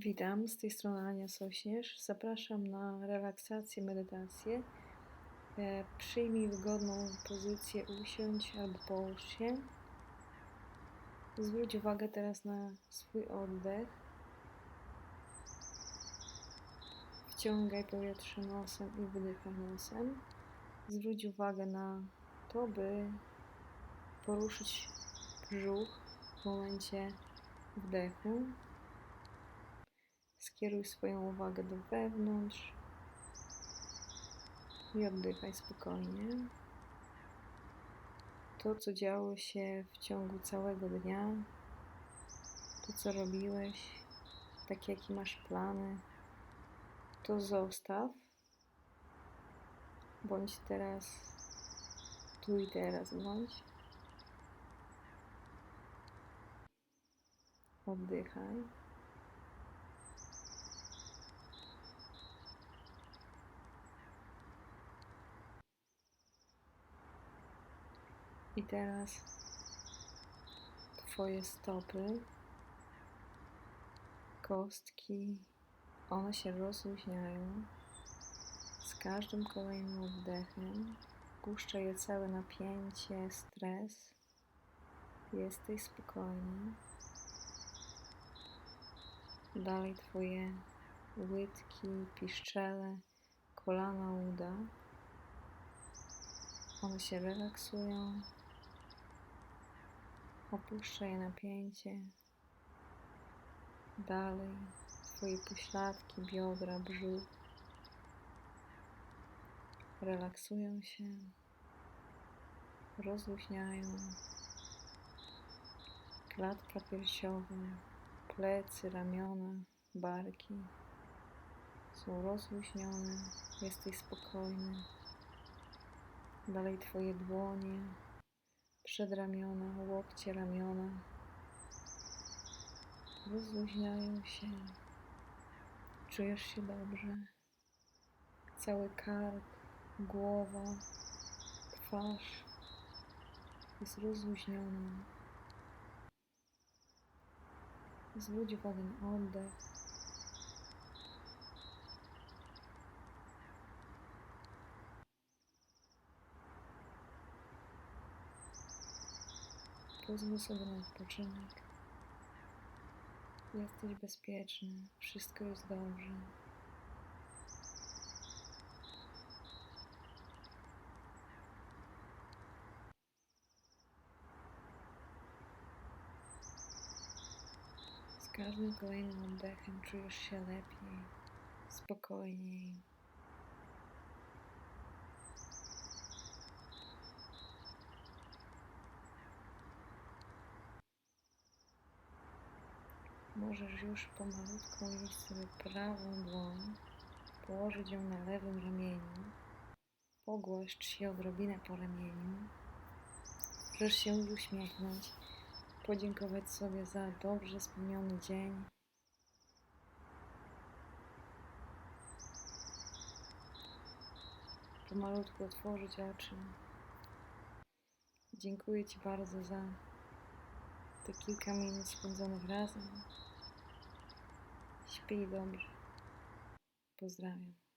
Witam, z tej strony Ania Sośnierz. Zapraszam na relaksację, medytację. E, Przyjmij wygodną pozycję, usiądź albo połóż się. Zwróć uwagę teraz na swój oddech. Wciągaj powietrze nosem i wydychaj nosem. Zwróć uwagę na to, by poruszyć brzuch w momencie wdechu. Skieruj swoją uwagę do wewnątrz i oddychaj spokojnie. To, co działo się w ciągu całego dnia, to, co robiłeś, tak jakie masz plany, to zostaw. Bądź teraz tu i teraz, bądź. Oddychaj. I teraz Twoje stopy, kostki, one się rozluźniają z każdym kolejnym oddechem. Puszcza je całe napięcie, stres. Jesteś spokojny. Dalej Twoje łydki, piszczele, kolana, uda. One się relaksują. Opuszczaj napięcie. Dalej Twoje pośladki, biodra, brzuch relaksują się, rozluźniają. Klatka piersiowa, plecy, ramiona, barki są rozluźnione. Jesteś spokojny. Dalej Twoje dłonie, przedramiona, łokcie, ramiona rozluźniają się. Czujesz się dobrze. Cały kark, głowa, twarz jest rozluźniona. Zwróć uwagę na oddech. Pozwól sobie na odpoczynek. Jesteś bezpieczny, wszystko jest dobrze. Z każdym kolejnym oddechem czujesz się lepiej, spokojniej. Możesz już pomalutku unieść sobie prawą dłoń, położyć ją na lewym ramieniu, pogłaszcz się odrobinę po ramieniu. Możesz się uśmiechnąć, podziękować sobie za dobrze spełniony dzień. Pomalutku otworzyć oczy. Dziękuję Ci bardzo za te kilka minut spędzonych razem. Śpij dobrze. Pozdrawiam.